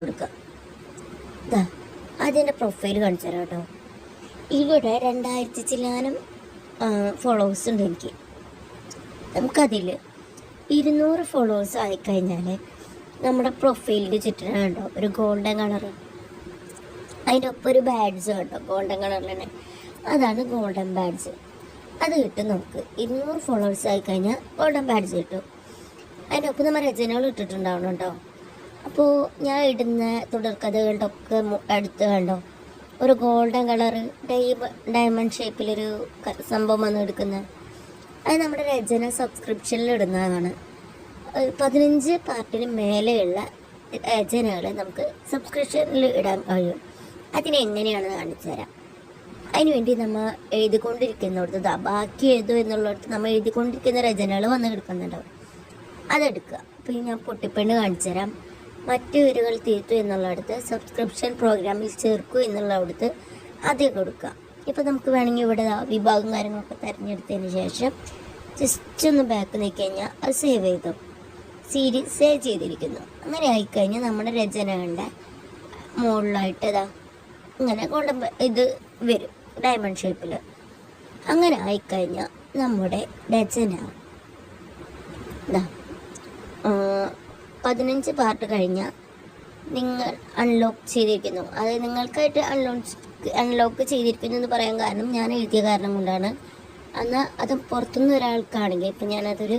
കൊടുക്കുക. അതിന്റെ പ്രൊഫൈൽ കാണിച്ചു തരാം കേട്ടോ. ഇവിടെ രണ്ടായിരത്തി ചില്ലാനം ഫോളോവേഴ്സ് ഉണ്ട് എനിക്ക്. നമുക്കതിൽ ഇരുന്നൂറ് ഫോളോവേഴ്സ് ആയിക്കഴിഞ്ഞാൽ നമ്മുടെ പ്രൊഫൈലിന്റെ ചുറ്റിനാണ് കണ്ടോ? ഒരു ഗോൾഡൻ കളർ അതിന്റെ ഒപ്പം ഒരു ബാഡ്സ് കണ്ടോ? ഗോൾഡൻ തന്നെ. അതാണ് ഗോൾഡൻ ബാഡ്സ് അത് കിട്ടും നമുക്ക്. ഇരുന്നൂറ് ഫോളോവേഴ്സ് ആയിക്കഴിഞ്ഞാൽ ഗോൾഡൻ ബാഡ്സ് കിട്ടും. അതിന്റെ ഒപ്പം നമ്മൾ രചനകൾ ഇട്ടിട്ടുണ്ടാവണം കേട്ടോ. അപ്പോൾ ഞാൻ ഇടുന്ന തുടർക്കഥകളുടെ ഒക്കെ അടുത്ത് കണ്ടോ? ഒരു ഗോൾഡൻ കളർ ഡയമണ്ട് ഷേപ്പിലൊരു സംഭവം വന്ന് എടുക്കുന്നത് അത് നമ്മുടെ രചന സബ്സ്ക്രിപ്ഷനിൽ ഇടുന്നതാണ്. പതിനഞ്ച് പാർട്ടിന് മേലെയുള്ള രചനകൾ നമുക്ക് സബ്സ്ക്രിപ്ഷനിൽ ഇടാൻ കഴിയും. അതിനെങ്ങനെയാണെന്ന് കാണിച്ചു തരാം. അതിനുവേണ്ടി നമ്മൾ എഴുതിക്കൊണ്ടിരിക്കുന്നിടത്ത് ബാക്കി എഴുതൂ എന്നുള്ളിടത്ത് നമ്മൾ എഴുതിക്കൊണ്ടിരിക്കുന്ന രചനകൾ വന്ന് കിടക്കുന്നുണ്ടാവും. അതെടുക്കുക. അപ്പോൾ ഞാൻ പൊട്ടിപ്പെണ്ണ് കാണിച്ചു തരാം. മറ്റു വീടുകൾ തീർത്തു എന്നുള്ളടത്ത് സബ്സ്ക്രിപ്ഷൻ പ്രോഗ്രാമിൽ ചേർക്കൂ എന്നുള്ളടത്ത് അതേ കൊടുക്കുക. ഇപ്പോൾ നമുക്ക് വേണമെങ്കിൽ ഇവിടെ വിഭാഗം കാര്യങ്ങളൊക്കെ തിരഞ്ഞെടുത്തതിന് ശേഷം ജസ്റ്റ് ഒന്ന് ബാക്ക് നീക്കി കഴിഞ്ഞാൽ അത് സേവ് ചെയ്തു. സീരീസ് സേവ് ചെയ്തിരിക്കുന്നു. അങ്ങനെ ആയിക്കഴിഞ്ഞാൽ നമ്മുടെ രചനകളുടെ മുകളിലായിട്ട് ഇതാ ഇങ്ങനെ കൊണ്ട് ഇത് വരും. ഡയമണ്ട് ഷേപ്പിൽ അങ്ങനെ ആയിക്കഴിഞ്ഞാൽ നമ്മുടെ രചന ഇതാ പതിനഞ്ച് പാർട്ട് കഴിഞ്ഞാൽ നിങ്ങൾ അൺലോക്ക് ചെയ്തിരിക്കുന്നു. അത് നിങ്ങൾക്കായിട്ട് അൺലോക്ക് അൺലോക്ക് ചെയ്തിരിക്കുന്നു എന്ന് പറയാൻ കാരണം ഞാൻ എഴുതിയ കാരണം കൊണ്ടാണ്. എന്നാൽ അത് പുറത്തുനിന്ന് ഒരാൾക്കാണെങ്കിൽ ഇപ്പം ഞാനതൊരു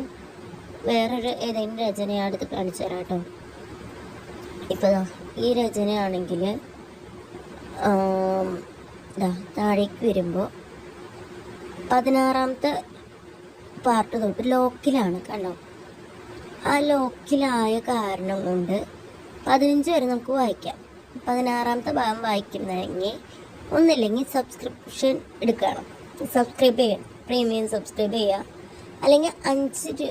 വേറൊരു ഏതെങ്കിലും രചനയാണ് ഇത് കാണിച്ചു തരാം കേട്ടോ. ഇപ്പോൾ ഈ രചനയാണെങ്കിൽ താഴേക്ക് വരുമ്പോൾ പതിനാറാമത്തെ പാർട്ട് തൊട്ട് ലോക്കിലാണ് കണ്ടോ? ആ ലോക്കിലായ കാരണം കൊണ്ട് പതിനഞ്ച് വരെ നമുക്ക് വായിക്കാം. പതിനാറാമത്തെ ഭാഗം വായിക്കുന്നതെങ്കിൽ ഒന്നില്ലെങ്കിൽ സബ്സ്ക്രിപ്ഷൻ എടുക്കണം. സബ്സ്ക്രൈബ് ചെയ്യണം. പ്രീമിയം സബ്സ്ക്രൈബ് ചെയ്യുക. അല്ലെങ്കിൽ അഞ്ച്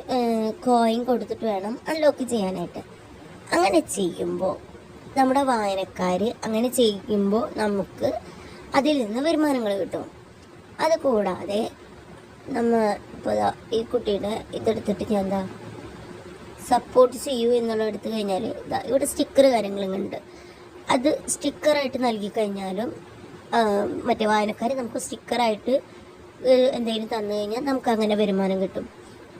കോയിൻ കൊടുത്തിട്ട് വേണം അൺലോക്ക് ചെയ്യാനായിട്ട്. അങ്ങനെ ചെയ്യുമ്പോൾ നമ്മുടെ വായനക്കാർ അങ്ങനെ ചെയ്യുമ്പോൾ നമുക്ക് അതിൽ നിന്ന് വരുമാനങ്ങൾ കിട്ടും. അത് കൂടാതെ നമ്മ ഇപ്പോൾ ഈ കുട്ടിയുടെ ഇതെടുത്തിട്ട് ഞാൻ എന്താ സപ്പോർട്ട് ചെയ്യൂ എന്നുള്ള എടുത്തു കഴിഞ്ഞാൽ ഇതാ ഇവിടെ സ്റ്റിക്കർ കാര്യങ്ങളുണ്ട്. അത് സ്റ്റിക്കറായിട്ട് നൽകി കഴിഞ്ഞാലും മറ്റേ വായനക്കാർ നമുക്ക് സ്റ്റിക്കറായിട്ട് എന്തെങ്കിലും തന്നു കഴിഞ്ഞാൽ നമുക്ക് അങ്ങനെ വരുമാനം കിട്ടും.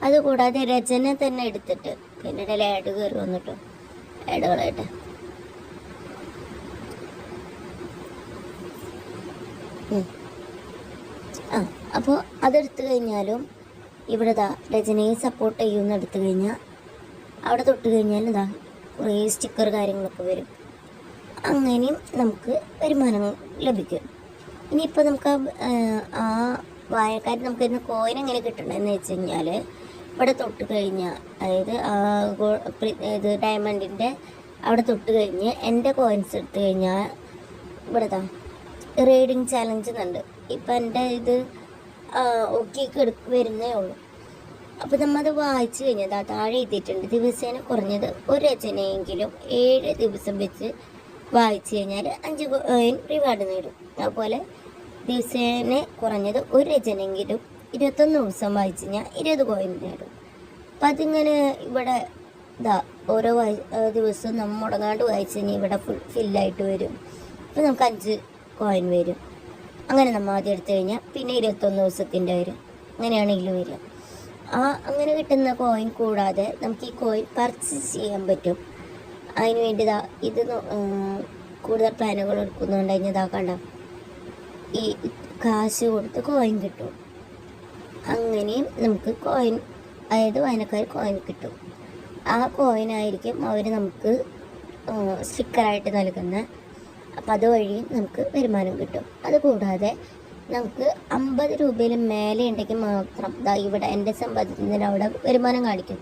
അതുകൂടാതെ രചന തന്നെ എടുത്തിട്ട് പിന്നെ ഇടയിൽ ആഡ് കയറി വന്നിട്ടോ ആഡുകളായിട്ട്. ആ അപ്പോൾ അതെടുത്തു കഴിഞ്ഞാലും ഇവിടെ രചനയെ സപ്പോർട്ട് ചെയ്യുമെന്ന് എടുത്തു കഴിഞ്ഞാൽ അവിടെ തൊട്ട് കഴിഞ്ഞാൽ ഇതാ കുറേ സ്റ്റിക്കർ കാര്യങ്ങളൊക്കെ വരും. അങ്ങനെയും നമുക്ക് വരുമാനം ലഭിക്കും. ഇനിയിപ്പോൾ നമുക്ക് ആ, വായക്കാർ നമുക്ക് ഇന്ന് കോയിൻ എങ്ങനെ കിട്ടണമെന്ന് വെച്ച് കഴിഞ്ഞാൽ ഇവിടെ തൊട്ട് കഴിഞ്ഞാൽ അതായത് ആ ഇത് ഡയമണ്ടിന്റെ അവിടെ തൊട്ട് കഴിഞ്ഞ് എന്റെ കോയിൻസ് എടുത്തു കഴിഞ്ഞാൽ ഇവിടെ താ റീഡിങ് ചാലഞ്ച് എന്നുണ്ട് ഇപ്പം എന്റെ ഇത് ഓക്കെ വരുന്നേ ഉള്ളൂ. അപ്പോൾ നമ്മത് വായിച്ചു കഴിഞ്ഞാൽ ആ താഴെ എഴുതിയിട്ടുണ്ട്. ദിവസേന കുറഞ്ഞത് ഒരു രചനയെങ്കിലും ഏഴ് ദിവസം വെച്ച് വായിച്ചു കഴിഞ്ഞാൽ അഞ്ച് കോയിൻ റിവാർഡ് നേടും. അതുപോലെ ദിവസേന കുറഞ്ഞത് ഒരു രചനയെങ്കിലും ഇരുപത്തൊന്ന് ദിവസം വായിച്ചു കഴിഞ്ഞാൽ ഇരുപത് കോയിൻ നേടും. അപ്പം അതിങ്ങനെ ഇവിടെ ഇതാ ഓരോ ദിവസവും നമ്മൾ മുടങ്ങാണ്ട് വായിച്ചു കഴിഞ്ഞാൽ ഇവിടെ ഫുൾ ഫില്ലായിട്ട് വരും. അപ്പോൾ നമുക്ക് അഞ്ച് കോയിൻ വരും. അങ്ങനെ നമ്മൾ ആദ്യം എടുത്തു കഴിഞ്ഞാൽ പിന്നെ ഇരുപത്തൊന്ന് ദിവസത്തിന്റെ വരും. അങ്ങനെയാണെങ്കിലും വരിക. ആ അങ്ങനെ കിട്ടുന്ന കോയിൻ കൂടാതെ നമുക്ക് ഈ കോയിൻ പർച്ചേസ് ചെയ്യാൻ പറ്റും. അതിന് വേണ്ടി ഇതാ കൂടുതൽ പ്ലാനുകൾ എടുക്കുന്നുണ്ട്. അതിന് ഇതാ കണ്ട? ഈ കാശ് കൊടുത്ത് കോയിൻ കിട്ടും. അങ്ങനെയും നമുക്ക് കോയിൻ അതായത് വായനക്കാർ കോയിൻ കിട്ടും. ആ കോയിനായിരിക്കും അവർ നമുക്ക് സ്റ്റിക്കറായിട്ട് നൽകുന്നത് അപ്പം അതുവഴി നമുക്ക് വരുമാനം കിട്ടും. അതുകൂടാതെ നമുക്ക് അമ്പത് രൂപയിൽ മേലെ ഉണ്ടെങ്കിൽ മാത്രം ദാ ഇവിടെ എന്റെ സമ്പാദ്യത്തിന്റെ അവിടെ വരുമാനം കാണിക്കും.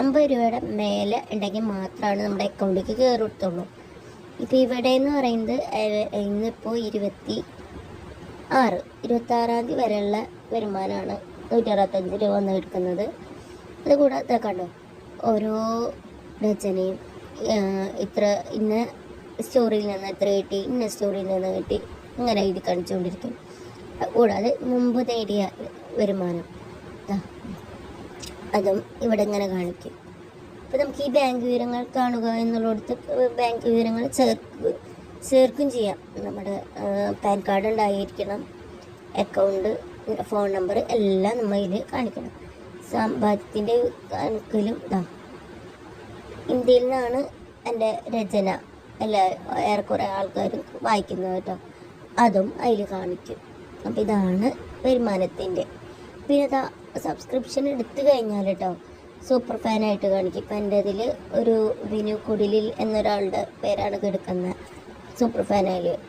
അമ്പത് രൂപയുടെ മേലെ ഉണ്ടെങ്കിൽ മാത്രമാണ് നമ്മുടെ അക്കൗണ്ടിലേക്ക് കയറിത്തുള്ളൂ ഇപ്പോൾ ഇവിടെ എന്ന് പറയുന്നത് ഇന്നിപ്പോൾ ഇരുപത്തി ആറ് ഇരുപത്താറാം തീയതി വരെയുള്ള വരുമാനമാണ് നൂറ്റി അറുപത്തഞ്ച് രൂപ വന്ന് എടുക്കുന്നത് അതുകൂടാതെ കണ്ടോ ഓരോ രചനയും ഇത്ര ഇന്ന സ്റ്റോറിയിൽ നിന്ന് എത്ര കിട്ടി ഇന്ന സ്റ്റോറിയിൽ നിന്ന് കിട്ടി ഇങ്ങനെ എഴുതി കാണിച്ചുകൊണ്ടിരിക്കും. കൂടാതെ മുമ്പ് നേടിയ വരുമാനം. അതും ഇവിടെ ഇങ്ങനെ കാണിക്കും. അപ്പോൾ നമുക്ക് ഈ ബാങ്ക് വിവരങ്ങൾ കാണുക എന്നുള്ളടത്ത് ബാങ്ക് വിവരങ്ങൾ ചേർക്ക് ചേർക്കും ചെയ്യാം. നമ്മുടെ പാൻ കാർഡ് ഉണ്ടായിരിക്കണം അക്കൗണ്ട് ഫോൺ നമ്പർ എല്ലാം നമ്മൾ ഇതിൽ കാണിക്കണം. സമ്പാദ്യത്തിന്റെ കണക്കിലും ഇതാ ഇന്ത്യയിൽ നിന്നാണ് എന്റെ രചന. എല്ലാ ഏറെക്കുറെ ആൾക്കാരും വായിക്കുന്നത് കേട്ടോ. അതും അതിൽ കാണിക്കും. അപ്പോൾ ഇതാണ് വരുമാനത്തിന്റെ പിന്നെ ഇതാ സബ്സ്ക്രിപ്ഷൻ എടുത്തു കഴിഞ്ഞാൽ കേട്ടോ സൂപ്പർ ഫാനായിട്ട് കാണിക്കും. ഇപ്പം എന്റെ ഇതിൽ ഒരു വിനു കുടിലിൽ എന്നൊരാളുടെ പേരാണ് കിടക്കുന്നത് സൂപ്പർ ഫാനായാലും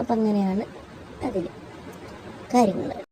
അപ്പം അങ്ങനെയാണ് അതിൽ കാര്യങ്ങൾ